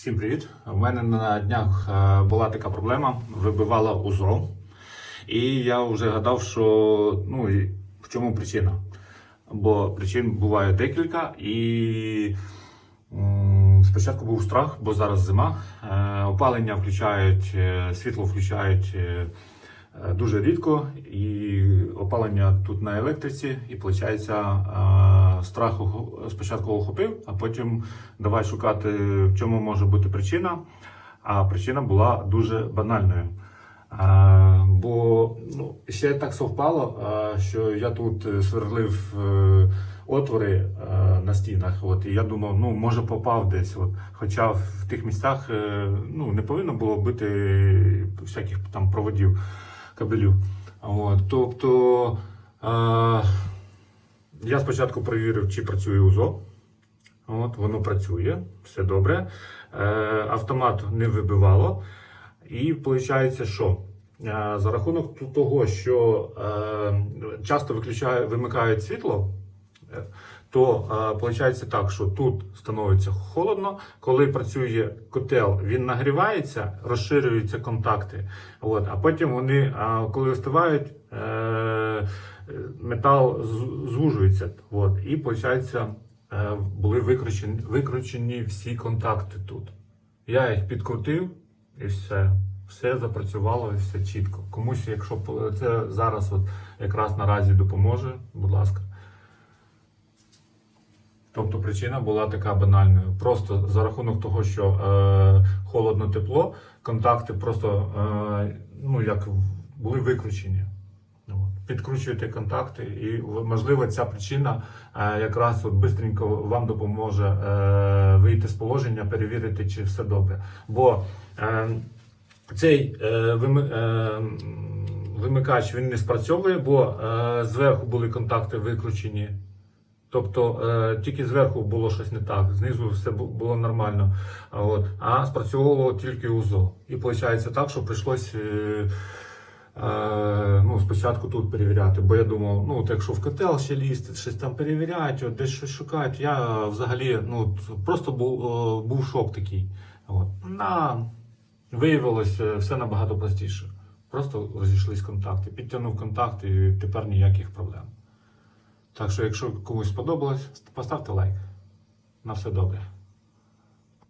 Всім привіт! У мене на днях е, була така проблема, вибивала узро. І я вже гадав, що ну, в чому причина. Бо причин буває декілька, і спочатку був страх, бо зараз зима. Е, Опалення включають, е, світло включають дуже рідко, і опалення тут на електриці, і виходить, страх спочатку охопив, а потім давай шукати, в чому може бути причина. А причина була дуже банальною. А, бо ну, ще так совпало, а, що я тут е, сверлив е, отвори е, на стінах. От, і я думав, ну може попав десь. От, хоча в тих місцях е, ну, не повинно було бити всяких там проводів кабелів. От, тобто е, я спочатку перевірив, чи працює УЗО. От, воно працює, все добре. Е, автомат не вибивало. І виходить, що е, за рахунок того, що е, часто вимикають світло, то виходить так, що тут становиться холодно. Коли працює котел, він нагрівається, розширюються контакти. От, а потім вони, е, коли остивають, е, метал звужується. От, і виходить, е, були викручені, викручені всі контакти тут. Я їх підкрутив і все. Все запрацювало все чітко. Комусь, якщо це зараз от якраз наразі допоможе, будь ласка. Тобто причина була така банальною. Просто за рахунок того, що е, холодно-тепло, контакти просто е, ну, як були викручені. От. Підкручуєте контакти, і можливо ця причина е, якраз от бистренько вам допоможе е, вийти з положення, перевірити, чи все добре. Бо е, цей е, вими, е, вимикач він не спрацьовує, бо е, зверху були контакти викручені. Тобто е, тільки зверху було щось не так, знизу все було нормально. А, от, а спрацьовувало тільки УЗО. І виходить так, що прийшлось е, е, ну, спочатку тут перевіряти. Бо я думав, ну от якщо в котел ще лізти, щось там перевіряють, от, десь щось шукають. Я взагалі ну, просто був, е, був шок такий. От. На, виявилось е, все набагато простіше. Просто розійшлись контакти, підтягнув контакти і тепер ніяких проблем. Так що, якщо комусь сподобалось, поставте лайк. На все добре.